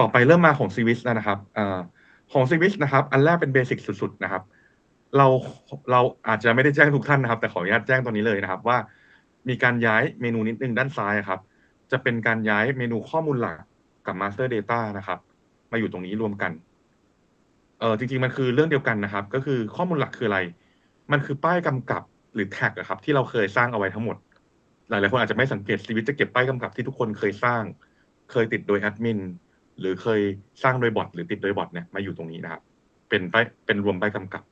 ต่อไปเริ่มมาของซีวิสนะครับอของซีวิสนะครับ อันแรกเป็นเบสิกสุด ๆ นะครับ เราเราอาจจะไม่ได้แจ้งทุกท่านนะครับ แต่ขออนุญาตแจ้งตอนนี้เลยนะครับ ว่า มีการย้ายเมนูนิดนึงด้านซ้ายครับ จะเป็นการย้ายเมนูข้อมูลหลักกับ Master Data นะครับ มาอยู่ตรงนี้รวมกันเออจริง ๆ มันคือเรื่องเดียวกันนะครับ ก็คือข้อมูลหลักคืออะไร มันคือป้ายกำกับหรือแท็กครับ ที่เราเคยสร้างเอาไว้ทั้งหมด หลายๆคนอาจจะไม่สังเกตซีวิตจะเก็บป้ายกำกับที่ทุกคนเคยสร้าง เคยติดโดยแอดมิน หรือเคยสร้างโดยบอทหรือติดโดยบอทเนี่ยมาอยู่ตรงนี้นะครับ เป็นไปเป็นรวมไปกำกับ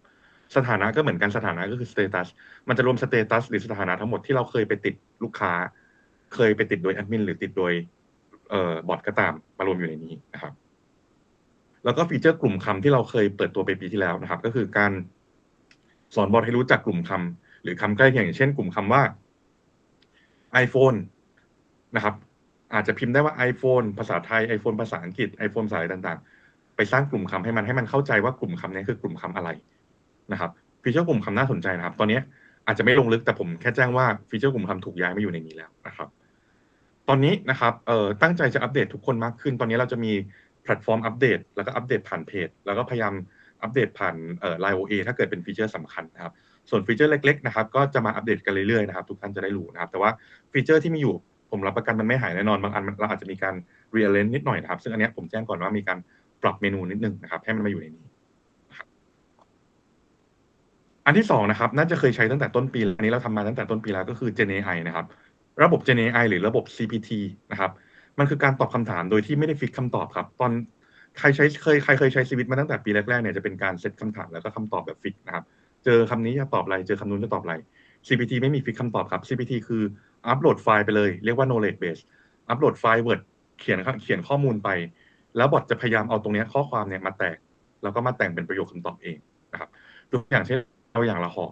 สถานะก็เหมือนกันสถานะก็คือสเตตัสมันจะรวมสเตตัสหรือสถานะทั้งหมดที่เราเคยไปติดลูกค้า เคยไปติดโดยแอดมินหรือติดโดยเอ่อบอทก็ตามมารวมอยู่ในนี้นะครับ แล้วก็ฟีเจอร์กลุ่มคำที่เราเคยเปิดตัวไปปีที่แล้วนะครับ ก็คือการสอนบอทให้รู้จักกลุ่มคำหรือคำใกล้เคียงอย่างเช่น กลุ่มคำว่า iPhone นะครับ อาจจะพิมพ์ได้ว่า iPhone ภาษาไทย iPhone ภาษาอังกฤษ iPhone ภาษาอะไรต่างๆ ไปสร้างกลุ่มคำให้มันให้มันเข้าใจว่ากลุ่มคำนี้คือกลุ่มคำอะไรนะครับฟีเจอร์กลุ่มคำน่าสนใจนะครับ ตอนนี้อาจจะไม่ลงลึกแต่ผมแค่แจ้งว่าฟีเจอร์กลุ่มคำถูกย้ายมาอยู่ในนี้แล้วนะครับ ตอนนี้นะครับเอ่อตั้งใจจะอัปเดตทุกคนมากขึ้น ตอนนี้เราจะมีแพลตฟอร์มอัปเดต แล้วก็อัปเดตผ่านเพจ แล้วก็พยายามอัปเดตผ่านเอ่อไลโอเอถ้าเกิดเป็นฟีเจอร์สำคัญนะครับ ส่วนฟีเจอร์เล็ก ๆ นะครับ ก็จะมาอัปเดตกันเรื่อยๆนะครับ ทุกท่านจะได้รู้นะครับ แต่ว่าฟีเจอร์ที่มีอยู่ ผมรับประกันมันไม่หายแน่นอนบางอันเราอาจจะมีการ rearrange นิดหน่อยนะครับ ซึ่งอันนี้ผมแจ้งก่อนว่ามีการปรับเมนูนิดนึงนะครับ ให้มันมาอยู่ในนี้อันที่สองนะครับน่าจะเคยใช้ตั้งแต่ต้นปีอันนี้เราทำมาตั้งแต่ต้นปีแล้วก็คือ Gen AI นะครับ ระบบ Gen AI หรือระบบ CPT นะครับ มันคือการตอบคำถามโดยที่ไม่ได้ฟิกคำตอบครับ ตอนใครใช้เคยใครเคยใช้ชีวิตมาตั้งแต่ปีแรกๆเนี่ยจะเป็นการเซตคำถามแล้วก็คำตอบแบบฟิกนะครับ เจอคำนี้จะตอบอะไร เจอคำนู้นจะตอบอะไร CPT ไม่มีฟิกคำตอบครับ CPT คือ อัปโหลดไฟล์ไปเลย เรียกว่า knowledge base อัปโหลดไฟล์ Word เขียนเขียนข้อมูลไป แล้วบอทจะพยายามเอาตรงนี้ข้อความเนี่ยมาแตก แล้วก็มาแต่งเป็นประโยคคำตอบเองนะครับตัวอย่างเช่นเอาอย่างละหอ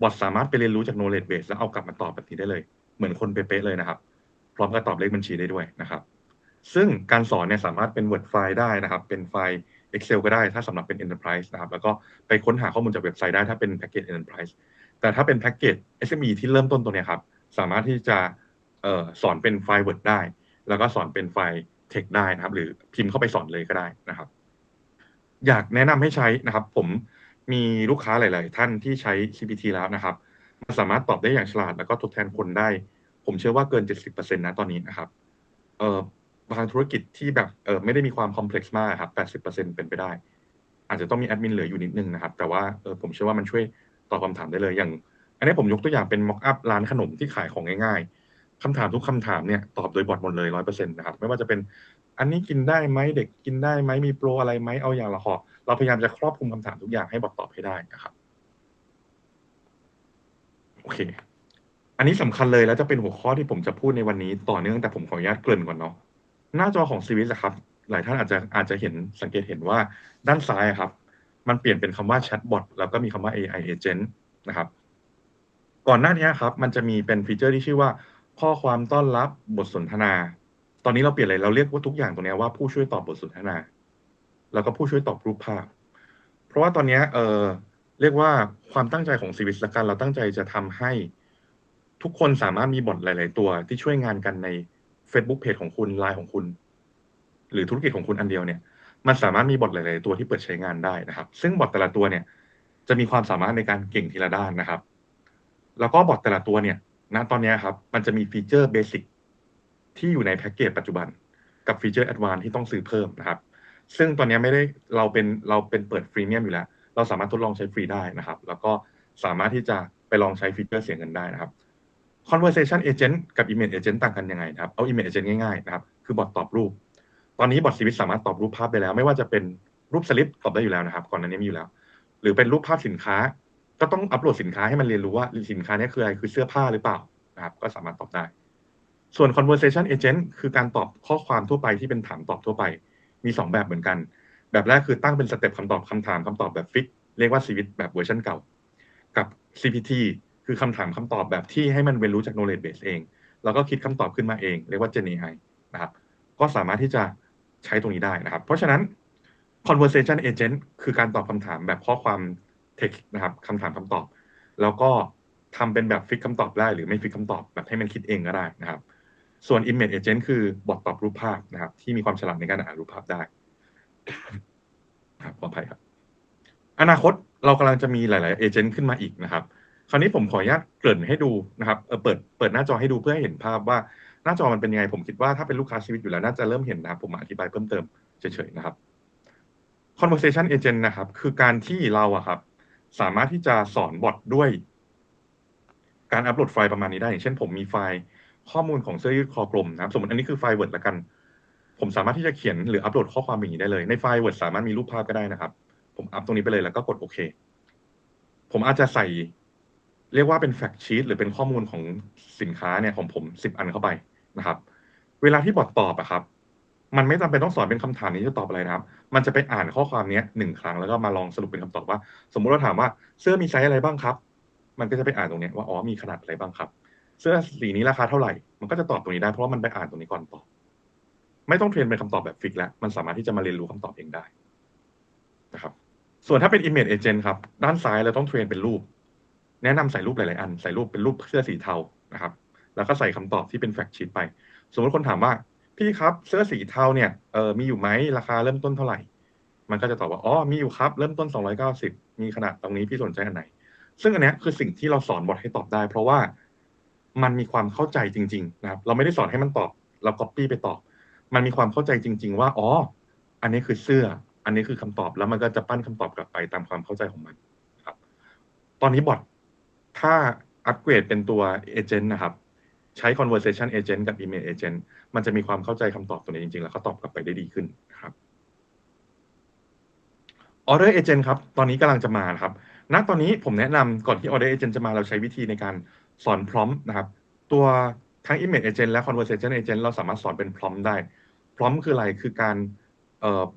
บอทสามารถไปเรียนรู้จาก knowledge base แล้วเอากลับมาตอบแบบนี้ได้เลย เหมือนคนเป๊ะเลยนะครับ พร้อมกับตอบเลขบัญชีได้ด้วยนะครับ ซึ่งการสอนเนี่ยสามารถเป็น Word ไฟล์ได้นะครับ เป็นไฟล์ Excel ก็ได้ถ้าสำหรับเป็น Enterprise นะครับ แล้วก็ไปค้นหาข้อมูลจากเว็บไซต์ได้ถ้าเป็นแพ็กเกจ Enterprise แต่ถ้าเป็นแพ็กเกจ SME ที่เริ่มต้นตัวนี้ครับ สามารถที่จะสอนเป็นไฟล์ Word ได้ แล้วก็สอนเป็นไฟล์ Text ได้นะครับ หรือพิมพ์เข้าไปสอนเลยก็ได้นะครับ อยากแนะนำให้ใช้นะครับ ผมมีลูกค้าหลาย ๆ ท่านที่ใช้ CPT แล้วนะครับ มันสามารถตอบได้อย่างฉลาด แล้วก็ทดแทนคนได้ ผมเชื่อว่าเกิน 70%นะตอนนี้นะครับ เอ่อบางธุรกิจที่แบบเออไม่ได้มีความคอมเพล็กซ์มากครับ 80%เป็นไปได้ อาจจะต้องมีแอดมินเหลืออยู่นิดนึงนะครับ แต่ว่าเออผมเชื่อว่ามันช่วยตอบคำถามได้เลย อย่าง อันนี้ผมยกตัวอย่างเป็นม็อกอัพร้านขนมที่ขายของง่ายๆคำถามทุกคำถามเนี่ยตอบโดยบอทหมดเลยร้อยเปอร์เซ็นต์นะครับ ไม่ว่าจะเป็นอันนี้กินได้ไหมเด็กกินได้ไหมมีโปรอะไรไหมเอาอย่างละหอเราพยายามจะครอบคลุมคำถามทุกอย่างให้บอทตอบให้ได้นะครับโอเค อันนี้สำคัญเลยแล้วจะเป็นหัวข้อที่ผมจะพูดในวันนี้ต่อเนื่องแต่ผมขออนุญาตเกริ่นก่อนเนาะหน้าจอของซีวิสครับ หลายท่านอาจจะอาจจะเห็นสังเกตเห็นว่าด้านซ้ายครับ มันเปลี่ยนเป็นคำว่าแชทบอทแล้วก็มีคำว่า AI agent นะครับ ก่อนหน้านี้ครับ มันจะมีเป็นฟีเจอร์ที่ชื่อว่า ข้อความต้อนรับบทสนทนา ตอนนี้เราเปลี่ยนเลยเราเรียกว่าทุกอย่างตรงนี้ว่าผู้ช่วยตอบบทสนทนา แล้วก็ผู้ช่วยตอบรูปภาพ เพราะว่าตอนนี้เออเรียกว่าความตั้งใจของซีวิสละกันเราตั้งใจจะทำให้ ทุกคนสามารถมีบทหลาย ๆ ตัวที่ช่วยงานกันใน Facebook Page ของคุณไลน์ของคุณ หรือธุรกิจของคุณอันเดียวเนี่ย มันสามารถมีบทหลาย ๆ ตัวที่เปิดใช้งานได้นะครับ ซึ่งบทแต่ละตัวเนี่ย จะมีความสามารถในการเก่งทีละด้านนะครับ แล้วก็บอทแต่ละตัวเนี่ยณตอนนี้ครับ มันจะมีฟีเจอร์เบสิกที่อยู่ในแพ็กเกจปัจจุบัน กับฟีเจอร์แอดวานที่ต้องซื้อเพิ่มนะครับ ซึ่งตอนนี้ไม่ได้เราเป็นเราเป็นเปิดฟรีเมียมอยู่แล้ว เราสามารถทดลองใช้ฟรีได้นะครับ แล้วก็สามารถที่จะไปลองใช้ฟีเจอร์เสียเงินได้นะครับ conversation agent กับ image agent ต่างกันยังไงนะครับ เอา image agent ง่ายๆนะครับ คือบอทตอบรูป ตอนนี้บอทซีวิสสามารถตอบรูปภาพได้แล้ว ไม่ว่าจะเป็นรูปสลิปตอบได้อยู่แล้วนะครับ ก่อนหน้านี้มีอยู่แล้ว หรือเป็นรูปภาพสินค้า ก็ต้องอัปโหลดสินค้าให้มันเรียนรู้ว่าสินค้านี้คืออะไรคือเสื้อผ้าหรือเปล่านะครับ ก็สามารถตอบได้ ส่วน conversation agent คือการตอบข้อความทั่วไปที่เป็นถามตอบทั่วไป มี 2 แบบเหมือนกัน แบบแรกคือตั้งเป็นสเต็ปคำตอบคำถามคำตอบแบบฟิกเรียกว่าซีวิตแบบเวอร์ชันเก่า กับ CPT คือคำถามคำตอบแบบที่ให้มันเรียนรู้จาก knowledge base เอง แล้วก็คิดคำตอบขึ้นมาเอง เรียกว่า Gen AI นะครับ ก็สามารถที่จะใช้ตรงนี้ได้นะครับ เพราะฉะนั้น conversation agent คือการตอบคำถามแบบข้อความ text นะครับคำถามคำตอบ แล้วก็ทำเป็นแบบฟิกคำตอบได้หรือไม่ฟิกคำตอบแบบให้มันคิดเองก็ได้นะครับ ส่วน Image Agent คือบอทตอบรูปภาพนะครับ ที่มีความฉลาดในการอ่านรูปภาพได้ครับขออภัยครับ อนาคตเรากำลังจะมีหลาย ๆ เอเจนต์ขึ้นมาอีกนะครับ คราวนี้ผมขออนุญาตเกริ่นให้ดูนะครับเออเปิดเปิดหน้าจอให้ดูเพื่อให้เห็นภาพว่าหน้าจอมันเป็นยังไง ผมคิดว่าถ้าเป็นลูกค้าชีวิตอยู่แล้ว น่าจะเริ่มเห็นนะครับ ผมอธิบายเพิ่มเติมเฉย ๆ นะครับ conversation agent นะครับ คือการที่เราอะครับ สามารถที่จะสอนบอทด้วย การอัปโหลดไฟล์ประมาณนี้ได้อย่างเช่นผมมีไฟล์ข้อมูลของเสื้อยืดคอกลมนะครับ สมมติอันนี้คือไฟล์ Word ละกัน ผมสามารถที่จะเขียนหรืออัปโหลดข้อความอย่างนี้ได้เลย ในไฟล์ Word สามารถมีรูปภาพก็ได้นะครับ ผมอัพตรงนี้ไปเลยแล้วก็กดโอเค ผมอาจจะใส่ เรียกว่าเป็นแฟกชีตหรือเป็นข้อมูลของสินค้าเนี่ยของผมสิบอันเข้าไปนะครับ เวลาที่บอทตอบอะครับ มันไม่จำเป็นต้องสอนเป็นคำถามนี้จะตอบอะไรนะครับ มันจะไปอ่านข้อความนี้หนึ่งครั้งแล้วก็มาลองสรุปเป็นคำตอบว่า สมมุติเราถามว่าเสื้อมีไซส์อะไรบ้างครับ มันก็จะไปอ่านตรงนี้ว่าอ๋อมีขนาดอะไรบ้างครับ เสื้อสีนี้ราคาเท่าไหร่ มันก็จะตอบตรงนี้ได้เพราะว่ามันไปอ่านตรงนี้ก่อนตอบ ไม่ต้องเทรนเป็นคำตอบแบบฟิกแล้ว มันสามารถที่จะมาเรียนรู้คำตอบเองได้นะครับ ส่วนถ้าเป็น image agent ครับ ด้านซ้ายเราต้องเทรนเป็นรูป แนะนำใส่รูปหลายๆอัน ใส่รูปเป็นรูปเสื้อสีเทานะครับ แล้วก็ใส่คำตอบที่เป็นแฟกชีตไป สมมติคนถามว่า พี่ครับเสื้อสีเทาเนี่ยเออมีอยู่ไหมราคาเริ่มต้นเท่าไหร่ มันก็จะตอบว่าอ๋อมีอยู่ครับเริ่มต้น 290 มีขนาดตรงนี้พี่สนใจอันไหน ซึ่งอันนี้คือสิ่งที่เราสอนบอทให้ตอบได้ เพราะว่ามันมีความเข้าใจจริง ๆ นะครับ เราไม่ได้สอนให้มันตอบเราก๊อปปี้ไปตอบ มันมีความเข้าใจจริง ๆ ว่าอ๋ออันนี้คือเสื้อ อันนี้คือคำตอบแล้วมันก็จะปั้นคำตอบกลับไปตามความเข้าใจของมันครับ ตอนนี้บอทถ้าอัปเกรดเป็นตัวเอเจนต์นะครับ ใช้ conversation agent กับ email agent มันจะมีความเข้าใจคำตอบตัวนี้จริง ๆ แล้วเขาตอบกลับไปได้ดีขึ้นนะครับ order agent ครับ ตอนนี้กำลังจะมานะครับ ณ ตอนนี้ผมแนะนำก่อนที่ order agent จะมาเราใช้วิธีในการสอน prompt นะครับ ตัวทั้ง image agent และ conversation agent เราสามารถสอนเป็น prompt ได้ prompt คืออะไร คือการ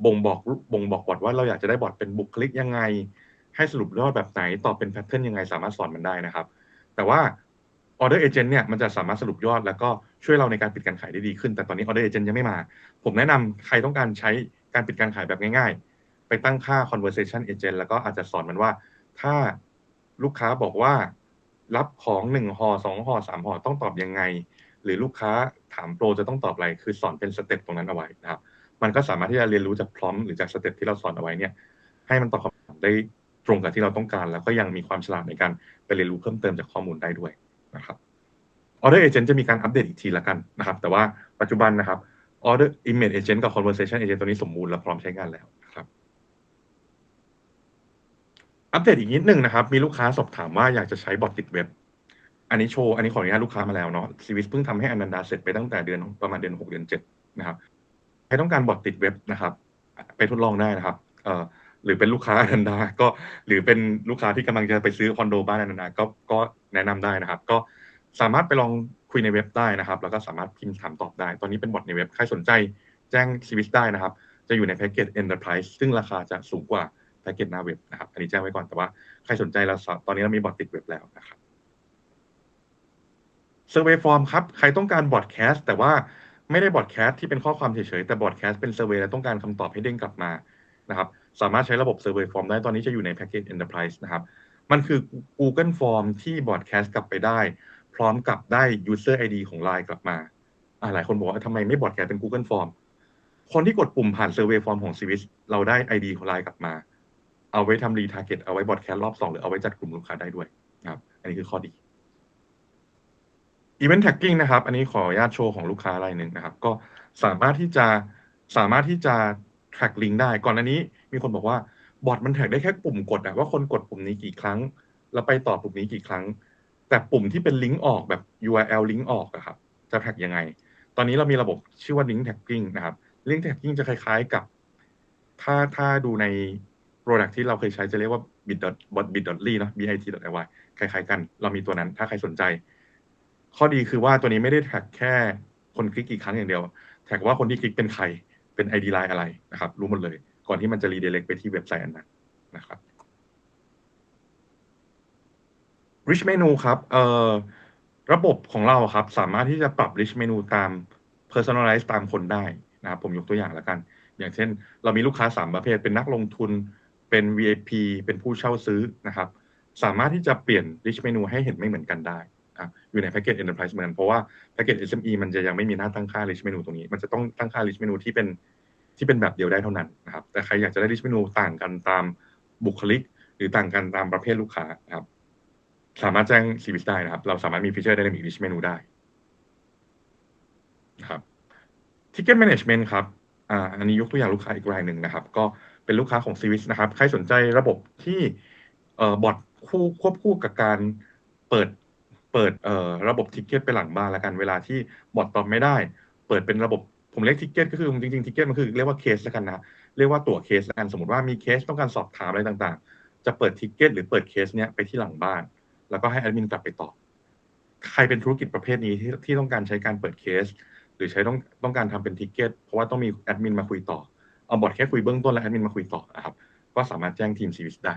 บ่งบอกบ่งบอกบอทว่าเราอยากจะได้บอทเป็นบุคลิกยังไง ให้สรุปยอดแบบไหนตอบเป็นแพทเทิร์นยังไงสามารถสอนมันได้นะครับ แต่ว่า order agent เนี่ยมันจะสามารถสรุปยอด แล้วก็ช่วยเราในการปิดการขายได้ดีขึ้น แต่ตอนนี้ order agent ยังไม่มา ผมแนะนำใครต้องการใช้การปิดการขายแบบง่าย ๆ ไปตั้งค่า conversation agent แล้วก็อาจจะสอนมันว่า ถ้าลูกค้าบอกว่ารับของหนึ่งห่อสองห่อสามห่อต้องตอบยังไง หรือลูกค้าถามโปรจะต้องตอบอะไร คือสอนเป็นสเต็ปตรงนั้นเอาไว้นะครับ มันก็สามารถที่จะเรียนรู้จากพร้อมหรือจากสเต็ปที่เราสอนเอาไว้เนี่ย ให้มันตอบคำถามได้ตรงกับที่เราต้องการ แล้วก็ยังมีความฉลาดในการไปเรียนรู้เพิ่มเติมจากข้อมูลได้ด้วย นะครับ Order Agent จะมีการอัปเดตอีกทีละกันนะครับ แต่ว่าปัจจุบันนะครับ Order Image Agent กับ Conversation Agent ตัวนี้สมบูรณ์และพร้อมใช้งานแล้วครับ อัปเดตอีกนิดนึงนะครับ มีลูกค้าสอบถามว่าอยากจะใช้บอทติดเว็บ อันนี้โชว์อันนี้ขออนุญาตลูกค้ามาแล้วเนาะซีวิสเพิ่งทำให้อนันดาเสร็จไปตั้งแต่เดือนประมาณเดือนหกเดือนเจ็ดนะครับใครต้องการบอทติดเว็บนะครับ ไปทดลองได้นะครับ เอ่อ หรือเป็นลูกค้าอนันดาก็หรือเป็นลูกค้าที่กำลังจะไปซื้อคอนโดบ้านอนันดาก็ก็แนะนำได้นะครับ ก็สามารถไปลองคุยในเว็บได้นะครับ แล้วก็สามารถพิมพ์ถามตอบได้ ตอนนี้เป็นบอทในเว็บใครสนใจแจ้งซีวิสได้นะครับ จะอยู่ในแพ็กเกจ Enterprise ซึ่งราคาจะสูงกว่าแพ็กเกจหน้าเว็บนะครับ อันนี้แจ้งไว้ก่อนแต่ว่าใครสนใจเราตอนนี้เรามีบอทติดเว็บแล้วนะครับ Survey Form ครับใครต้องการบอทแคสแต่ว่าไม่ได้บอทแคสที่เป็นข้อความเฉยๆแต่บอทแคสเป็นเซอร์เวยและต้องการคำตอบให้เด้งกลับมานะครับ สามารถใช้ระบบ Survey Form ได้ตอนนี้จะอยู่ในแพ็กเกจ Enterprise นะครับ มันคือ Google Form ที่บอทแคสกลับไปได้ พร้อมกับได้ User ID ของ Line กลับมาหลายคนบอกว่าทำไมไม่บอทแคสเป็น Google Form คนที่กดปุ่มผ่าน Survey Form ของ Civis เราได้ ID ของ Line กลับมา เอาไว้ทำ Retarget เอาไว้บอทแคสรอบสองหรือเอาไว้จัดกลุ่มลูกค้าได้ด้วยนะครับ อันนี้คือข้อดี Event Tagging นะครับ อันนี้ขออนุญาตโชว์ของลูกค้ารายหนึ่งนะครับ ก็สามารถที่จะสามารถที่จะ track link ได้ก่อนอันนี้ มีคนบอกว่าบอทมันแท็กได้แค่ปุ่มกดอะว่าคนกดปุ่มนี้กี่ครั้ง แล้วไปต่อปุ่มนี้กี่ครั้ง แต่ปุ่มที่เป็นลิงก์ออกแบบ URL ลิงก์ออกอะครับ จะแท็กยังไง ตอนนี้เรามีระบบชื่อว่า link tagging นะครับ link tagging จะคล้ายๆกับ ถ้าถ้าดูใน product ที่เราเคยใช้จะเรียกว่า bit bit.ly เนาะ bit.ly คล้ายๆกัน เรามีตัวนั้น ถ้าใครสนใจ ข้อดีคือว่าตัวนี้ไม่ได้แท็กแค่คนคลิกกี่ครั้งอย่างเดียว แท็กว่าคนที่คลิกเป็นใคร เป็น ID line อะไรนะครับ รู้หมดเลย ก่อนที่มันจะรีเดเ e กไปที่เว็บไซต์อันนั้นนะครับ rich menu ครับเอ่อระบบของเราครับ สามารถที่จะปรับ rich menu ตาม personalize ตามคนได้นะครับ ผมยกตัวอย่างแล้วกัน อย่างเช่น เรามีลูกค้า 3 ประเภท เป็นนักลงทุนเป็น VIP เป็นผู้เช่าซื้อนะครับ สามารถที่จะเปลี่ยน rich menu ให้เห็นไม่เหมือนกันได้นะอยู่ในแพ็กเกจ Enterprise เหมือนกันเพราะว่าแพ็กเกจ SME มันจะยังไม่มีหน้าตั้งค่า rich menu ตรงนี้ มันจะต้องตั้งค่า rich menu ที่เป็น ที่เป็นแบบเดียวได้เท่านั้นนะครับแต่ใครอยากจะได้ rich menu ต่างกันตามบุคลิก หรือต่างกันตามประเภทลูกค้านะครับ สามารถแจ้ง Service ได้นะครับ เราสามารถมีฟีเจอร์ Dynamic Rich Menu ได้นะครับ Ticket Management ครับอ่าอันนี้ยกตัวอย่างลูกค้าอีกรายหนึ่งนะครับ ก็เป็นลูกค้าของ Service นะครับ ใครสนใจระบบที่เอ่อบอทคู่ควบคู่กับการเปิดเปิดเอ่อระบบทิกเก็ตไปหลังบ้านล้วกัน เวลาที่บอทตอบไม่ได้ เปิดเป็นระบบ ผมเรียกทิกเก็ตก็คือจริงๆทิกเก็ตมันคือเรียกว่าเคสแล้วกันนะเรียกว่าตั๋วเคสล้วกันสมมติว่ามีเคสต้องการสอบถามอะไรต่างๆ จะเปิดทิกเก็ตหรือเปิดเคสเนี้ยไปที่หลังบ้าน แล้วก็ให้แอดมินกลับไปตอบใครเป็นธุรกิจประเภทนี้ที่ที่ต้องการใช้การเปิดเคส หรือใช้ต้องต้องการทำเป็นทิกเก็ตเพราะว่าต้องมีแอดมินมาคุยต่อเอาบอทแค่คุยเบื้องต้นแล้วแอดมินมาคุยต่อนะครับก็สามารถแจ้งทีมซีวิสได้